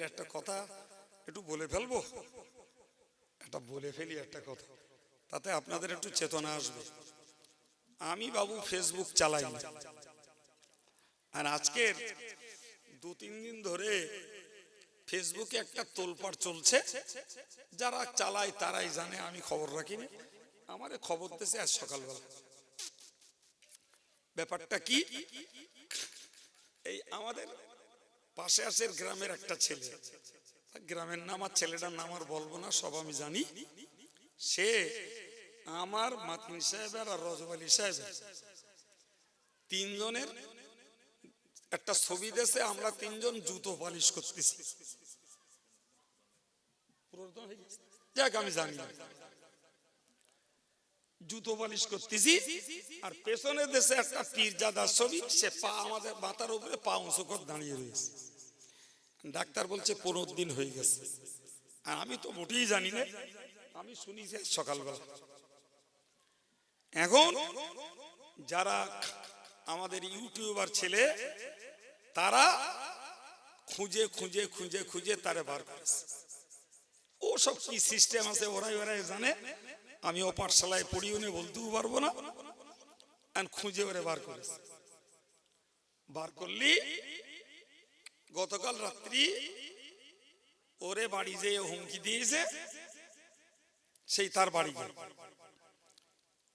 আপনাদের একটা কথা একটু বলে ফেলব? একটা বলে ফেলি একটা কথা। তাতে আপনাদের একটু চেতনা আসবে। আমি বাবু ফেসবুক চালাই না। আর আজকের দু তিন দিন ধরে ফেসবুকে একটা তোলপাড় চলছে। যারা চালায় তারাই জানে, আমি খবর রাখিনি। আমারে খবর দিয়েছে আজ সকালবেলা। ব্যাপারটা কি? এই আমাদের পাশে আশের গ্রামের একটা ছেলে। গ্রামের নাম আর ছেলেটার নাম আর বলব না, সব আমি জানি। সে আমার মাতিন সাহেবের আর রজব আলী সাহেবের। তিনজনের একটা ছবি দেশে আমরা তিনজন জুতো পালিশ করতেছি। যাক, আমি জানি। জুতো পালিশ করতেছি আর পেছনের দেশে একটা পীরজাদার ছবি, সে পা আমাদের মাথার উপরে পা উঁচু করে দাঁড়িয়ে রয়েছে। ডাক্তার বলছে পনেরো দিন হয়ে গেছে। আর আমি তো মোটেই জানি না। আমি শুনি যে সকালবেলা। এখন যারা আমাদের ইউটিউবার ছেলে, তারা খুঁজে খুঁজে খুঁজে খুঁজে তারা বার করেছে। ও সব কি সিস্টেম আছে, ওরাই ওরাই জানে। আমি ও পাঠশালায় পড়িও নে, বলতেও পারব না। খুঁজে ওরে বার করেছে। বার করলি গতকাল রাত্রি ওরে বাড়ি যেয়ে হুমকি দিয়েছে, সেই তার বাড়ি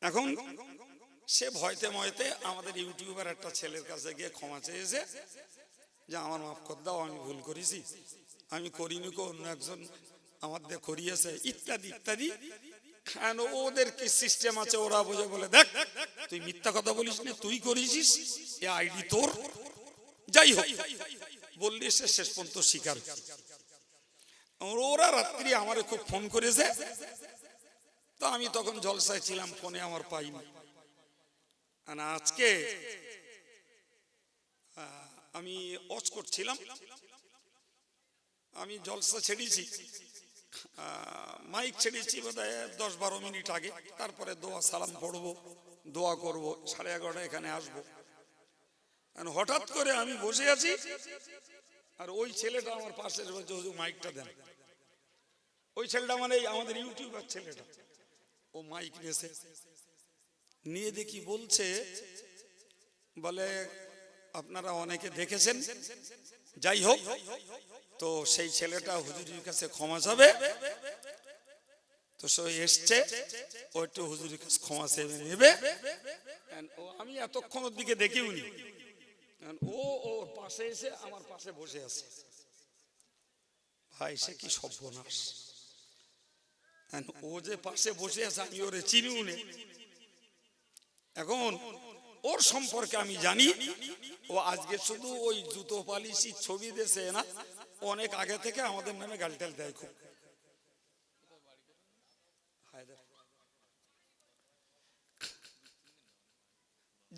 এখন সে ভয়তে ময়তে আমাদের ইউটিউবার একটা ছেলের কাছে গিয়ে ক্ষমা চেয়েছে যে আমার মাফ কর দাও, আমি ভুল করেছি, আমি করিনি কো, অন্য একজন আমার দিয়ে করিয়েছে, ইত্যাদি ইত্যাদি। ওদের কি সিস্টেম আছে, ওরা বোঝে বলে, দেখ, তুই মিথ্যা কথা বলিস না, তুই করেছিস, এ আইডি তোর। যাই হোক বললি সে শেষ পর্যন্ত স্বীকার ওরা রাত্রি আমারে খুব ফোন করেছে। তো আমি তখন জলসায় ছিলাম, ফোনে আমার পাইনি আজকে আমি অচ করছিলাম আমি জলসা ছেড়েছি। মাইক ছেড়েছি বোধ দশ বারো মিনিট আগে। তারপরে দোয়া সালাম পড়ব, দোয়া করব, সাড়ে এগারোটা এখানে আসব। হঠাৎ করে আমি বসে আছি, আর ওই ছেলেটা আমার পাশে মাইকটা দেন। ওই ছেলেটা মানে আমাদের ইউটিউবার ছেলেটা। ও মাইক নিয়েছে। নিয়ে দেখি বলছে, বলে, আপনারা অনেকে দেখেছেন? যাই হোক, তো সেই ছেলেটা হুজুরির কাছে ক্ষমা চাবে। তো সে এসছে, ও একটু হুজুরির কাছে ক্ষমা চেয়ে নেবে। আমি এতক্ষণ দিকে দেখিও ও ওর পাশে এসে আমার পাশে বসে আছে। ভাই, সে কি সর্বনাশ। ও যে পাশে বসে আছে, আমি ওরে চিনিও নে। এখন ওর সম্পর্কে আমি জানি, ও আজকে শুধু ওই জুতো পালিশি ছবি দেশে না, অনেক আগে থেকে আমাদের নামে গালটাল দেয় খুব।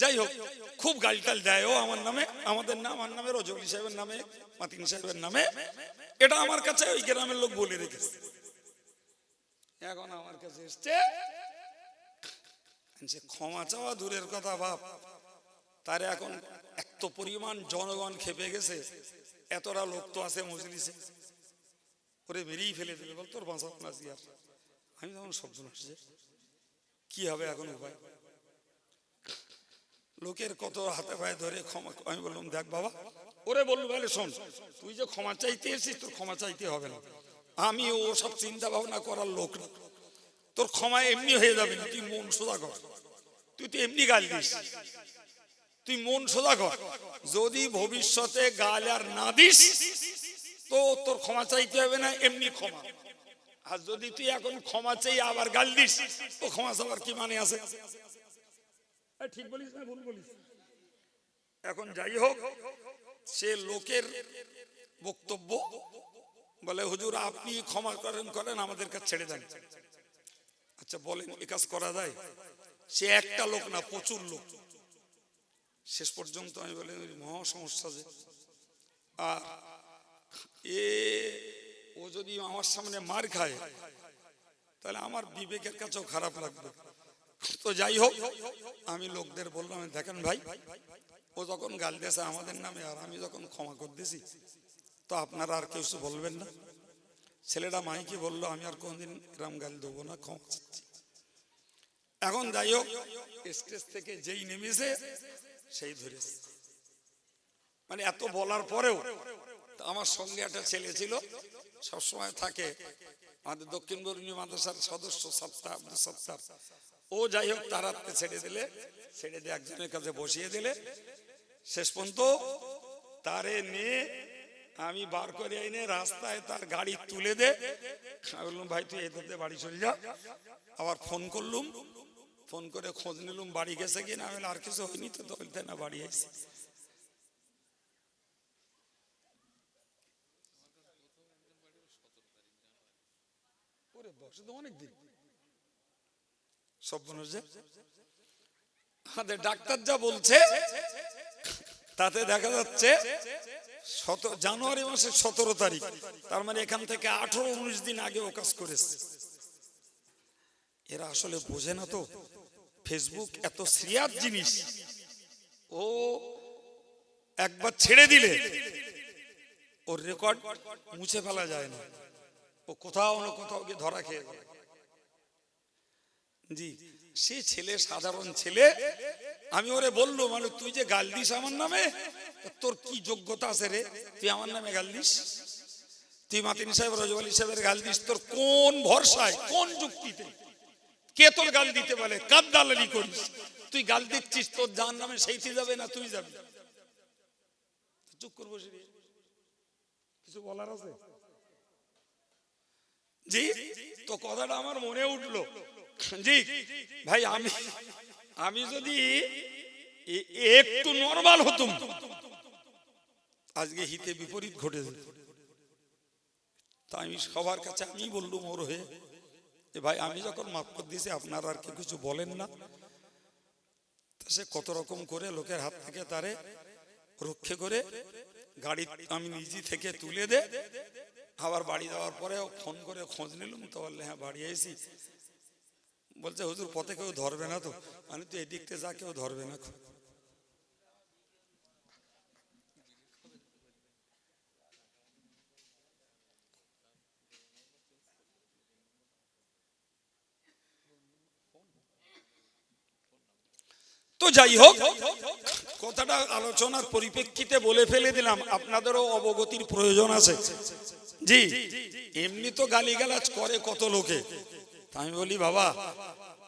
যাই হোক, খুব গালটাল দেয়। ও আমার নামে, আমাদের নাম, আমার নামে রজলি সাহেবের নামে, মাতিন সাহেবের নামে। এটা আমার কাছে ওই গ্রামের লোক বলে রেখেছে। এখন আমার কাছে এসছে। যে ক্ষমা চাওয়া দূরের কথা বাপ তার এখন এত পরিমাণ জনগণ খেপে গেছে। এতটা লোক তো আছে মজলিসে। ওরে মেরেই ফেলে দেবে বল, তোর বাঁচা না আমি তখন আসছে কি হবে এখন উপায়? লোকের কত হাতে পায়ে ধরে ক্ষমা, আমি বললাম, দেখ বাবা, ওরে বলল বলে শোন, তুই যে ক্ষমা চাইতে এসেছিস, তোর ক্ষমা চাইতে হবে না। আমি ও সব চিন্তা ভাবনা করার লোক না। তোর ক্ষমা এমনি হয়ে যাবে না, তুই মন সোজা কর। তুই তো এমনি গাল দিস। তুই মন সোজা কর। যদি ভবিষ্যতে গাল আর না দিস, তো তোর ক্ষমা চাইতে হবে না, এমনি ক্ষমা। আর যদি তুই এখন ক্ষমা চাই আবার গাল দিস, তো ক্ষমা চাওয়ার কি মানে আছে? ঠিক বলিস না, ভুল বলিস। এখন যাই হোক, সে লোকের বক্তব্য বলে, হুজুর, আপনি ক্ষমা করেন করেন, আমাদের কাছে ছেড়ে দেন। আচ্ছা বলেন, এ কাজ করা যায়? সে একটা লোক না, প্রচুর লোক। শেষ পর্যন্ত আমি বলি মহা সমস্যা যে। আর এ, ও যদি আমার সামনে মার খায়, তাহলে আমার বিবেকের কাছেও খারাপ লাগবে। তো যাই হোক, আমি লোকদের বললাম, দেখেন ভাই, ও যখন গাল দিয়েছে আমাদের নামে, আর আমি যখন ক্ষমা করতেছি তো আপনারা আর কিছু বলবেন না। ছেলেটা মাইকে বলল, আমি আর কোনদিন এরম গাল দেবো না, ক্ষমা চাচ্ছি। এখন যাই হোক, স্টেজ থেকে যেই নেমেছে, সেই ধরেছে মানে এত বলার পরেও আমার সঙ্গে একটা ছেলে ছিল, সবসময় থাকে। আমাদের দক্ষিণ বরুণী মাদ্রাসার সদস্য সত্তা আব্দুল সত্তার। ও যাই হোক তার হাতে ছেড়ে দিলে, ছেড়ে দিয়ে একজনের কাছে বসিয়ে দিলে। শেষ পর্যন্ত তারে নিয়ে আমি বার করে এনে রাস্তায় তার গাড়ি তুলে দে। বললাম, ভাই, তুই এদের বাড়ি চলে যা। আবার ফোন করলুম, ফোন করে খোঁজ নিলুম, বাড়ি গেছে কিনা। আমি আর কিছু হয়নি তো বলতে না বাড়ি এসে অনেক দিন সব মানুষ যে ডাক্তার যা বলছে, তাতে দেখা যাচ্ছে জানুয়ারি মাসের সতেরো তারিখ, তার মানে এখান থেকে আঠারো, উনিশ দিন আগে ও কাজ করেছে এরা আসলে বোঝে না তো, ফেসবুক এত সিরিয়াস জিনিস, ও একবার ছেড়ে দিলে, ওর রেকর্ড মুছে ফেলা যায় না ও কোথাও না কোথাও গিয়ে ধরা খেয়ে। জি, সে ছেলে, সাধারণ ছেলে, আমি ওরে বলল মানে তুই যে গাল দিস আমার নামে, তোর কি যোগ্যতা আছে রে? তুই আমার নামে গাল দিস? তুই মাতিন সাহেব, রজবালি সাহেবের গাল দিস? তোর কোন ভরসায়, কোন যুক্তিতে? কে তোর গাল দিতে বলে? কার দালালি করিস? তুই গাল দিচ্ছিস, তোর যার নামে সেইতে যাবে না তুই যাবি? চুপ করব কিছু বলার আছে? জি, তো কথাটা আমার মনে উঠল। জি, ভাই, আমি আমি যদি একটু নর্মাল হতুম, আজকে হিতে বিপরীত ঘটে যেত তা আমি সবার কাছে আমি বললুম, ওর হয়ে ভাই, আমি যখন মাফ করে দিয়েছি, আপনারা আর কেউ কিছু বলেন না। সে কত রকম করে লোকের হাত থেকে তারে রক্ষে করে গাড়ি আমি নিজে থেকে তুলে দে, আবার বাড়ি যাওয়ার পরে ফোন করে খোঁজ নিলাম, তো বললে হ্যাঁ বাড়ি এসেছি বলছে, হুজুর, পথে কেউ ধরবে না তো? মানে তুই এদিক থেকে যা, কেউ ধরবে না তো যাই হোক, কথাটা আলোচনার পরিপ্রেক্ষিতে বলে ফেলে দিলাম। আপনাদেরও অবগতির প্রয়োজন আছে। জি, এমনি তো গালিগালাজ করে কত লোকে। তা আমি বলি, বাবা,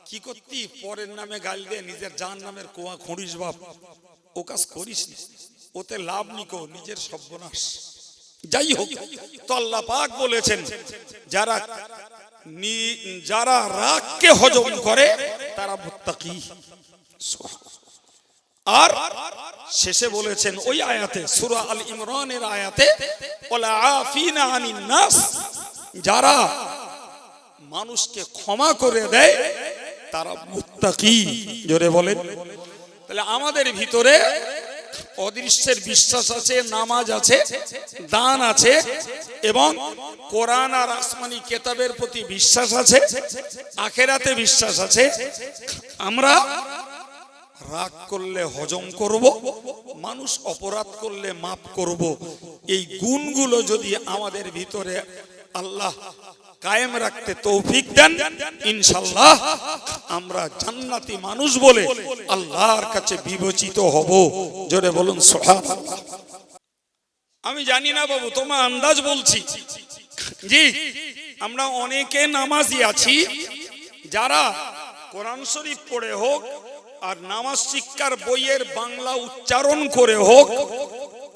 কি করতি? পরের নামে গালি দিয়ে নিজের জান নামের কোয়া খুঁড়িস বাপ। ও কাজ করিস ওতে লাভ নিকো নিজের সর্বনাশ। যাই হোক, তো আল্লাহ পাক বলেছেন, যারা যারা রাগকে হজম করে, তারা মুত্তাকি। আর শেষে বলেছেন, ওই আয়াতে, সূরা আল ইমরানের আয়াতে, ওয়ালা আফিনা আনিন নাস যারা মানুষকে ক্ষমা করে দেয়, তারা মুত্তাকি। জোরে বলেন। তাহলে আমাদের ভিতরে অদৃশ্যের বিশ্বাস আছে, নামাজ আছে, দান আছে, এবং কোরআন আর আসমানি কেতাবের প্রতি বিশ্বাস আছে, আখেরাতে বিশ্বাস আছে। আমরা রাগ করলে হজম করব, মানুষ অপরাধ করলে মাফ করব। এই গুণগুলো যদি আমাদের ভিতরে আল্লাহ কায়েম রাখতে তৌফিক দেন, ইনশাল্লাহ আমরা জান্নাতি মানুষ বলে আল্লাহর কাছে বিবেচিত হব। জোরে বলুন, সুবহানাল্লাহ। আমি জানি না বাবু, তোমার আন্দাজ বলছি। জি, আমরা অনেকে নামাজি আছি। যারা কোরআন শরীফ পড়ে হোক আর নামাজ শিক্ষার বইয়ের বাংলা উচ্চারণ করে হোক,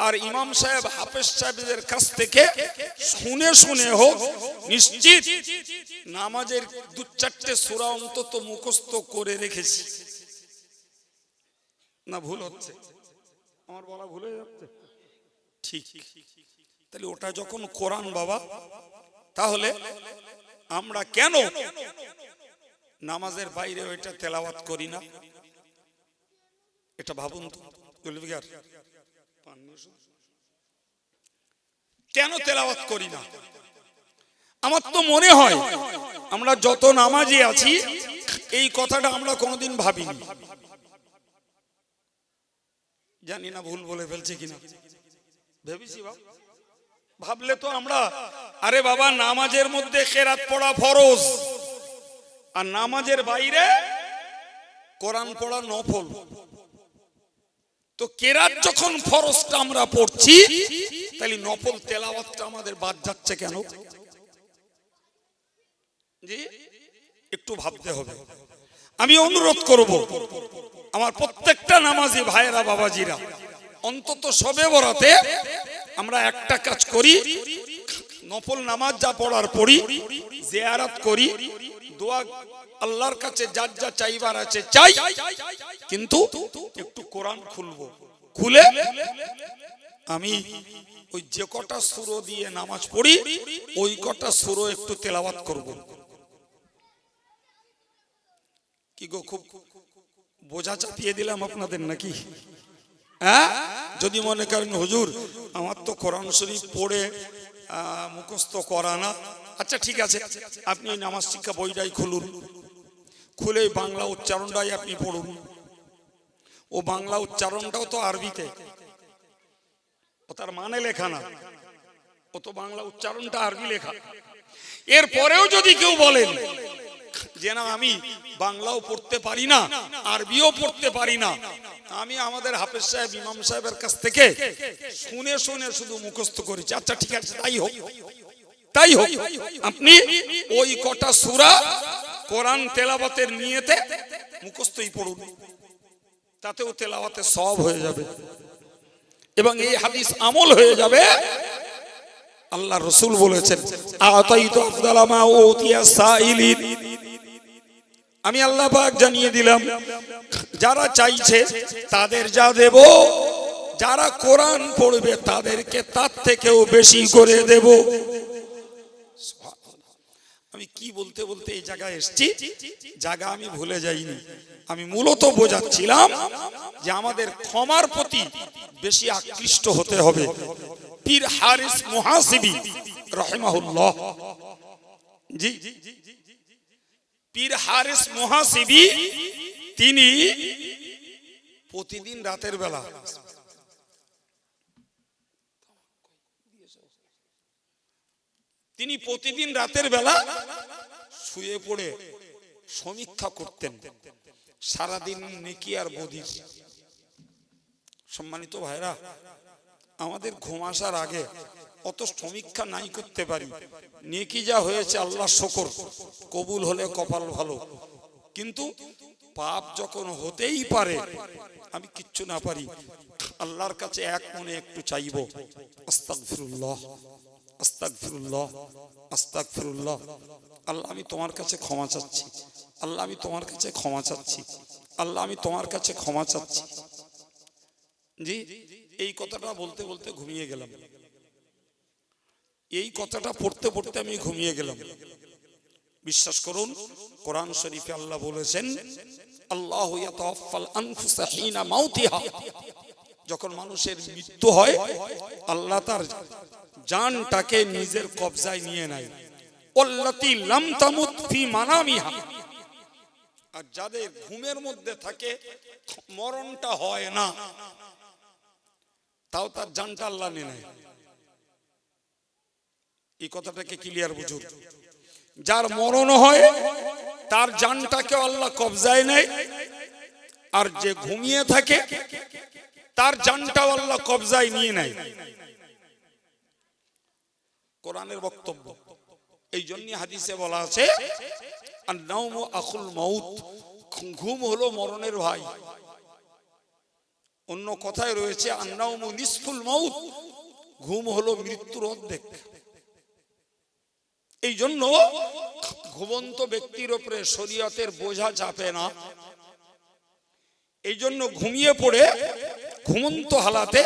আর ইমাম সাহেব, হাফেজ সাহেবদের কাছ থেকে শুনে শুনে হোক, নিশ্চিত নামাজের দু চারটে সুরা অন্তত মুখস্থ করে রেখেছি। না, ভুল হচ্ছে। আমার বলা ভুল যাচ্ছে? ঠিক। তাহলে ওটা যখন কোরআন বাবা, তাহলে আমরা কেন নামাজের বাইরে ওইটা তেলাওয়াত করি না? এটা ভাবুন কেন তেলাওয়াত করি না? আমার তো মনে হয় আমরা যত নামাজে আছি, এই কথাটা আমরা কোনোদিন ভাবিনি। জানি না ভুল বলে ফেলছে কিনা। ভেবেছি ভাবলে তো আমরা, আরে বাবা, নামাজের মধ্যে খেরাত পড়া ফরজ। আর নামাজের বাইরে কোরআন পড়া নফল। তো কেরাত যখন ফরজটা আমরা পড়ছি তাহলে নফল তেলাওয়াতটা আমাদের বাদ যাচ্ছে কেন? জি একটু ভাবতে হবে। আমি অনুরোধ করব আমার প্রত্যেকটা নামাজি ভাইয়েরা বাবাজিরা অন্তত সবে বরাতে আমরা একটা কাজ করি নফল নামাজ যা পড়ার পড়ি জিয়ারাত করি দোয়া আল্লাহর কাছে যার যা চাইবার আছে চাই। কিন্তু একটু কোরআন খুলবো। খুলে আমি ওই যে কটা সুরো দিয়ে নামাজ পড়ি, ওই কটা সুরো একটু তেলাওয়াত করব। কি গো, খুব বোঝা চাপিয়ে দিলাম আপনাদের নাকি? হ্যাঁ? যদি মনে করেন, হুজুর, আমার তো কোরআন শরীফ পড়ে মুখস্থ করা না। আচ্ছা ঠিক আছে। আপনি নামাজ শিক্ষা বইটাই খুলুন। খুলে বাংলা উচ্চারণটাই আপনি পড়ুন। ও বাংলা উচ্চারণটাও তো আরবিতে। ও তার মানে লেখা না। ও তো বাংলা উচ্চারণটা আরবি লেখা। এরপরেও যদি কেউ বলেন, যে না, আমি বাংলাও পড়তে পারি না, আরবিও পড়তে পারি না, আমি আমাদের হাফেজ সাহেব, ইমাম সাহেবের কাছ থেকে শুনে শুনে শুধু মুখস্থ করেছি। আচ্ছা ঠিক আছে তাই হোক। তাই হোক, আপনি ওই কটা সুরা কোরআন তেলাওয়াতের নিয়েতে মুখস্থই পড়ুন। তাতেও তেলাওয়াতে সব হয়ে যাবে। এবং এই হাদিস আমল হয়ে যাবে। আল্লাহ রসুল বলেছেন আমি আল্লাহ জানিয়ে দিলাম, যারা চাইছে তাদের যা দেব, যারা কোরআন পড়বে তাদেরকে তার থেকেও বেশি করে দেব। আমি কি বলতে বলতে এই জায়গায় এসেছি? জায়গা আমি ভুলে যাইনি। আমি মূলত বোঝাচ্ছিলাম যে আমাদের ক্ষমার প্রতি বেশি আকৃষ্ট হতে হবে। পীর হারিস মুহাসিবি রহিমাহুল্লাহ। জি। পীর হারিস মুহাসিবি, তিনি প্রতিদিন রাতের বেলা তিনি প্রতিদিন রাতের বেলা শুয়ে পড়ে সমীক্ষা করতেন। সারাদিন নেকি আর বদির সম্মানিত ভাইরা, আমাদের ঘুম আসার আগে অত সমীক্ষা নাই করতে পারি। নেকি যা হয়েছে আল্লাহ শকর, কবুল হলে কপাল ভালো। কিন্তু পাপ যখন হতেই পারে, আমি কিচ্ছু না পারি। আল্লাহর কাছে এক মনে একটু চাইব। আস্তাগফিরুল্লাহ। আস্তাগফিরুল্লাহ আস্তাগফিরুল্লাহ। আল্লাহ, আমি তোমার কাছে ক্ষমা চাচ্ছি। আল্লাহ, আমি তোমার কাছে ক্ষমা চাচ্ছি। আল্লাহ, আমি তোমার কাছে ক্ষমা চাচ্ছি। জি, এই কথাটা বলতে বলতে ঘুমিয়ে গেলাম। এই কথাটা পড়তে পড়তে আমি ঘুমিয়ে গেলাম। বিশ্বাস করুন, কোরআন শরীফে আল্লাহ বলেছেন, আল্লাহ আনফুসা যখন মানুষের মৃত্যু হয়, আল্লাহ তার জানটাকে নিজের কবজায় নিয়ে নেয়। আর যাদের ঘুমের মধ্যে থাকে, মরণটা হয় না। তাও তার জানটা আল্লাহ নিয়ে নেয়। এই কথাটাকে ক্লিয়ার বুঝুন। যার মরণ হয়, তার জানটাকে আল্লাহ কবজায় নেয়। আর যে ঘুমিয়ে থাকে তার জানটাও আল্লাহ কবজায় নিয়ে নেয়। কোরআনের বক্তব্য। এই জন্য হাদিসে বলা আছে মাউত। ঘুম হলো মরণের ভাই। অন্য কথায় রয়েছে ঘুম হলো মৃত্যুর অর্ধেক। এই জন্য ঘুমন্ত ব্যক্তির ওপরে শরীয়তের বোঝা চাপে না। এই জন্য ঘুমিয়ে পড়ে ঘুমন্ত হালাতে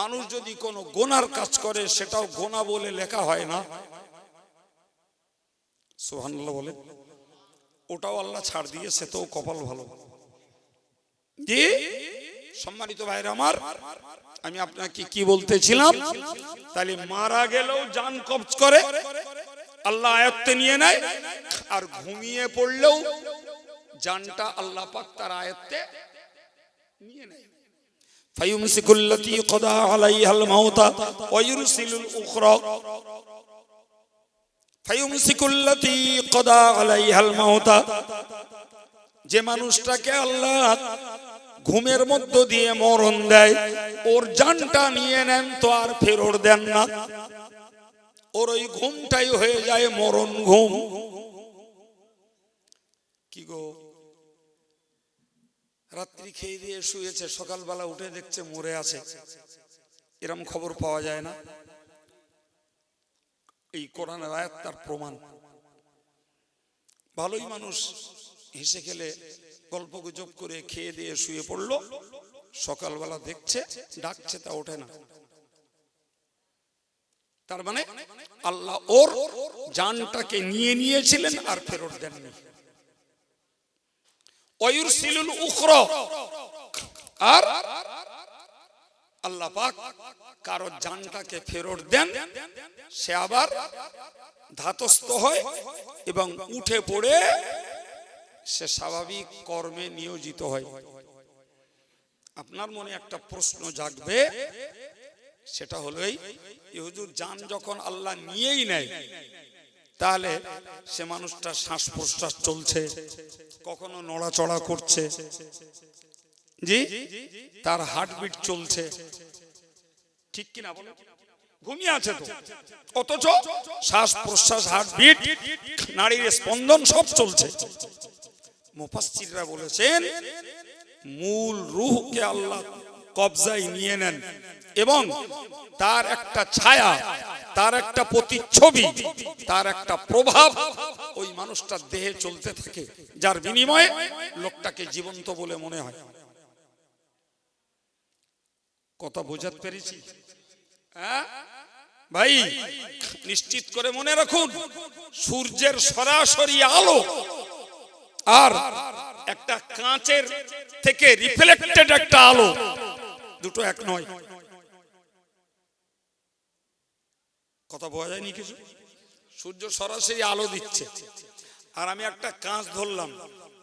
মানুষ যদি কোনো গোনার কাজ করে, সেটাও গোনা বলে লেখা হয় না। সোহানুল্লাহ বলে, ওটাও আল্লাহ ছাড় দিয়ে, সে তো কপাল ভালো। জি সম্মানিত ভাইরা আমার, আমি আপনাকে কি বলতেছিলাম? তাহলে মারা গেলেও জান কবজ করে, আল্লাহ আয়ত্তে নিয়ে নেয়, আর ঘুমিয়ে পড়লেও জানটা আল্লাহ পাক তার আয়ত্তে নিয়ে নেয়। فيمسك التي قضى عليها الموت ويرسل الأخرى فيمسك التي قضى عليها الموت যে মানুষটাকে আল্লাহ ঘুমের মধ্য দিয়ে মরণ দেয় ওর জানটা নিয়ে নেন তো আর ফেরত দেন না ওর ওই ঘুমটাই হয়ে যায় মরণ ঘুম কি গো রাত্রি খেয়ে দিয়ে শুয়েছে, সকালবেলা উঠে দেখছে মরে আছে। এরম খবর পাওয়া যায় না। এই কোরআনের আয়াত তার প্রমাণ। ভালোই মানুষ হেসে খেলে, গল্প গুজব করে খেয়ে দিয়ে শুয়ে পড়ল, সকালবেলা দেখছে, ডাকছে তা ওঠে না। তার মানে আল্লাহ ওর জানটাকে নিয়ে নিয়েছিলেন আর ফেরত দেননি। অয়ুরসিলুল উখর আর আল্লাহ পাক কারও জানটাকে ফেরত দেন, সে আবার ধাতস্থ হয় এবং উঠে পড়ে সে স্বাভাবিক কর্মে নিয়োজিত হয়। আপনার মনে একটা প্রশ্ন জাগবে, সেটা হলো এই এই যান যখন আল্লাহ নিয়েই নেয় তাহলে সে মানুষটা শ্বাস প্রশ্বাস চলছে, কখনো নড়াচড়া করছে। জি? তার হার্টবিট চলছে। ঠিক কিনা ঘুমিয়ে আছে অথচ শ্বাস প্রশ্বাস হার্টবিট নারীর স্পন্দন সব চলছে। মুফাসসিররা বলেছেন, মূল রূহকে আল্লাহ কবজায় নিয়ে নেন এবং তার একটা ছায়া তার একটা প্রতিচ্ছবি, তার একটা প্রভাব ওই মানুষটার দেহে চলতে থাকে, যার বিনিময়ে লোকটাকে জীবন্ত বলে মনে হয়। কথা বোঝাতে পেরেছি? হ্যাঁ? ভাই, নিশ্চিত করে মনে রাখুন, সূর্যের সরাসরি আলো আর একটা কাঁচের থেকে রিফ্লেক্টেড একটা আলো, দুটো এক নয়। কথা বোঝা যায়নি কিছু? সূর্য সরাসরি আলো দিচ্ছে। আর আমি একটা কাঁচ ধরলাম।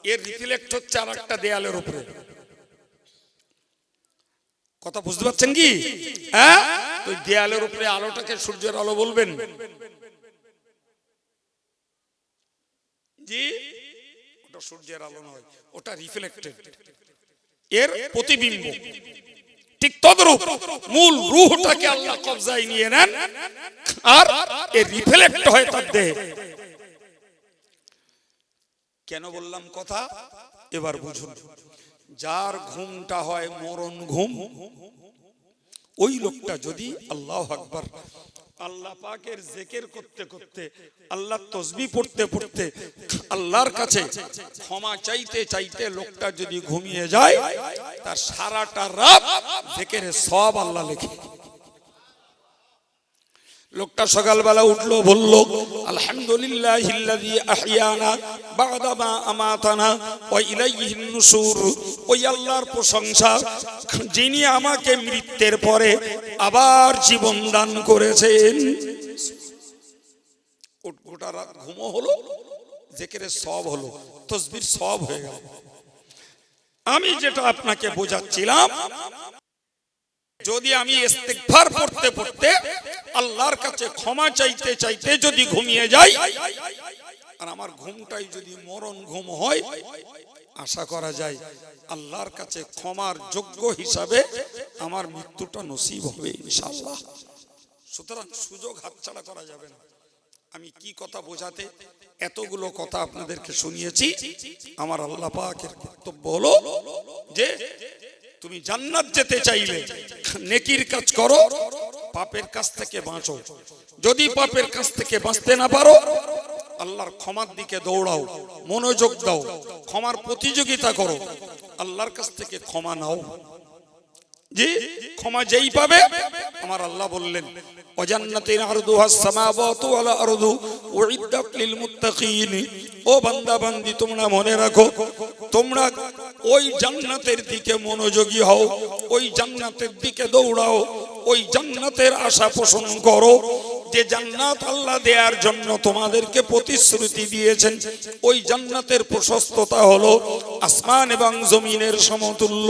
এর রিফ্লেক্ট হচ্ছে আর একটা দেয়ালের উপরে। কথা বুঝতে পারছেন কি? হ্যাঁ? ওই দেয়ালের উপরে আলোটাকে সূর্যের আলো বলবেন। জি? ওটা সূর্যের আলো নয়, ওটা রিফ্লেক্টেড এর প্রতিবিম্ব। ঠিক তদরূপ মূল রুহটাকে আল্লাহ কবজায় নিয়ে নেন আর এর রিফ্লেক্ট হয় তার দেহে। কেন বললাম কথা? এবার বুঝুন। যার ঘুমটা হয় মরণ ঘুম, ওই লোকটা যদি আল্লাহ আকবার আল্লাহ পাকের জেকের করতে করতে, আল্লাহ তসবি পড়তে পড়তে, আল্লাহর কাছে ক্ষমা চাইতে চাইতে লোকটা যদি ঘুমিয়ে যায়, তার সারাটা রাত জেকের সব আল্লাহ লেখে। লোকটা সকালবেলা উঠল, বলল আলহামদুলিল্লাহ নুশুর ওই প্রশংসা, যিনি আমাকে মৃত্যুর পরে আবার জীবন দান করেছেন। ঘুমো হলো জেকেরে সব হলো, তসবির সব হয়ে গেল। আমি যেটা আপনাকে বোঝাচ্ছিলাম যদি আমি ইস্তেগফার পড়তে পড়তে আল্লাহর কাছে ক্ষমা চাইতে চাইতে যদি ঘুমিয়ে যাই, আর আমার ঘুমটাই যদি মরণ ঘুম হয়, আশা করা যায় আল্লাহর কাছে ক্ষমার যোগ্য হিসাবে আমার মৃত্যুটা নসিব হবে ইনশাআল্লাহ। সুতরাং সুযোগ হাতছাড়া করা যাবে না। আমি কি কথা বোঝাতে এতগুলো কথা আপনাদেরকে শুনিয়েছি, আমার আল্লাহ পাকের কর্তব্য হলো যে তুমি জান্নাত যেতে চাইলে নেকির কাজ করো, পাপের কাছ থেকে বাঁচো। যদি পাপের কাছ থেকে বাঁচতে না পারো, আল্লাহর ক্ষমার দিকে দৌড়াও, মনোযোগ দাও, ক্ষমার প্রতিযোগিতা করো, আল্লাহর কাছ থেকে ক্ষমা নাও। জি, ক্ষমা যেই পাবে, আমার আল্লাহ বললেন অজান্নাতিন আরদুহাস সামাওয়াতু আরদু উইদ্দাত লিল মুত্তাকিন। ও বান্দা, বান্দি, তোমরা মনে রাখো, তোমরা ওই জান্নাতের দিকে মনোযোগী হও, ওই জান্নাতের দিকে দৌড়াও, ওই জান্নাতের আশা পোষণ করো যে জান্নাত আল্লাহ দেওয়ার জন্য তোমাদেরকে প্রতিশ্রুতি দিয়েছেন। ওই জান্নাতের প্রশস্ততা হলো আসমান এবং জমিনের সমতুল্য।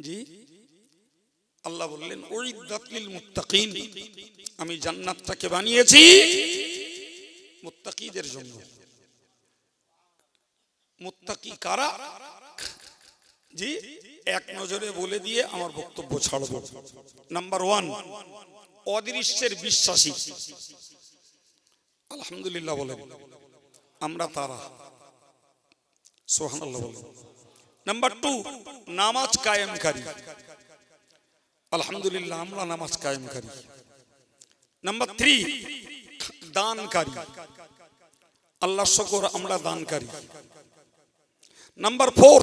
জি? আল্লাহ বললেন ওই দাতলিল মুত্তাকিন। আমি জান্নাতটাকে বানিয়েছি মুত্তাকিদের জন্য। মুত্তাকি কারা? জি, এক নজরে বলে দিয়ে আমার বক্তব্য ছাড়ব। নাম্বার ওয়ান অদৃশ্যের বিশ্বাসী। আলহামদুলিল্লাহ বলেন। আমরা তারা। সোহান বলেন। নাম্বার টু নামাজ কায়েমকারী আলহামদুলিল্লাহ, আমরা নামাজ কায়েমকারী নাম্বার থ্রি দানকারী আল্লাহ শকর, আমরা দানকারী নাম্বার ফোর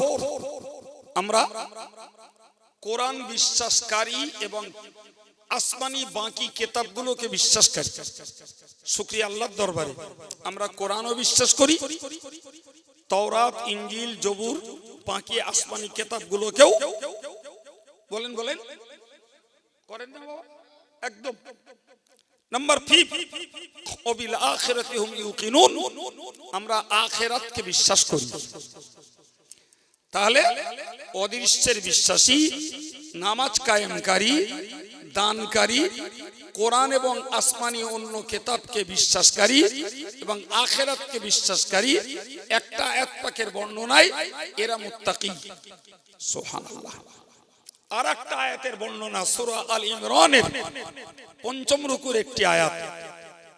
আমরা কোরআন বিশ্বাসকারী এবং আসমানি বাকি কেতাবগুলোকে বিশ্বাসকারী। শুক্রিয়া আল্লাহর দরবারে। আমরা কোরআনও বিশ্বাস করি, তওরাত ইঞ্জিল জবুর, বাকি আসমানি কেতাবগুলোকেও। বলেন বলেন। করেন না বাবা, একদম। নাম্বার ফিফ অবিল আখিরাতি হুম ইউকিনুন। আমরা আখিরাতকে বিশ্বাস করি। তাহলে অদৃশ্যের বিশ্বাসী, নামাজ কায়েমকারী, দানকারী, কোরআন এবং আসমানি অন্য কেতাবকে বিশ্বাসকারী এবং আখেরাতকে বিশ্বাসকারী একটা এক পাকের বর্ণনায় এরা মুত্তাকি। সুবহানাল্লাহ। আর একটা আয়াতের বর্ণনা সূরা আল ইমরানের পঞ্চম রুকুর একটি আয়াত।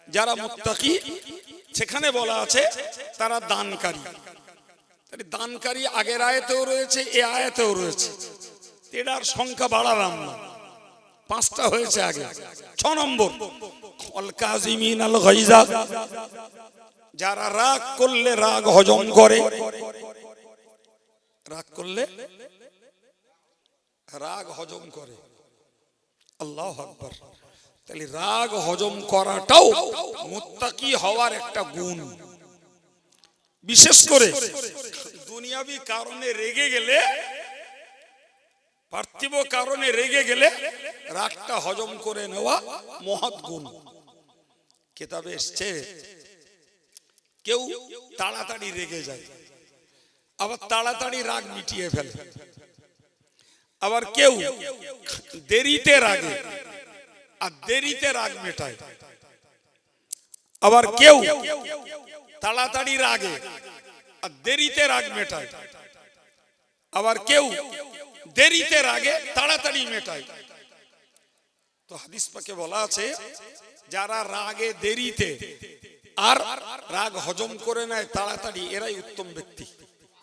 যারা মুত্তাকি, সেখানে বলা আছে তারা দানকারী। তাহলে দানকারী আগের আয়াতেও রয়েছে, এ আয়াতেও রয়েছে। এটার সংখ্যা বাড়ালাম না। পাঁচটা হয়েছে আগে। ছ নম্বর আল যারা রাগ করলে রাগ হজম করে। রাগ করলে? রাগ হজম করে। আল্লাহ তাহলে রাগ হজম করাটাও মুত্তাকি হওয়ার একটা গুণ। বিশেষ করে দুনিয়াবি কারণে রেগে গেলে, পার্থিব কারণে রেগে গেলে রাগটা হজম করে নেওয়া মহৎ গুণ। কেতাবে এসছে, কেউ তাড়াতাড়ি রেগে যায়, আবার তাড়াতাড়ি রাগ মিটিয়ে ফেলে, আবার কেউ দেরিতে রাগে, আর দেরিতে রাগ মেটায়, আবার কেউ তাড়াতাড়ি রাগে। আর দেরিতে রাগ মেটায়। আবার কেউ দেরিতে রাগে, তাড়াতাড়ি মেটায়। তো হাদিস পাকে বলা আছে, যারা রাগে দেরিতে আর রাগ হজম করে নেয় তাড়াতাড়ি, এরাই উত্তম ব্যক্তি।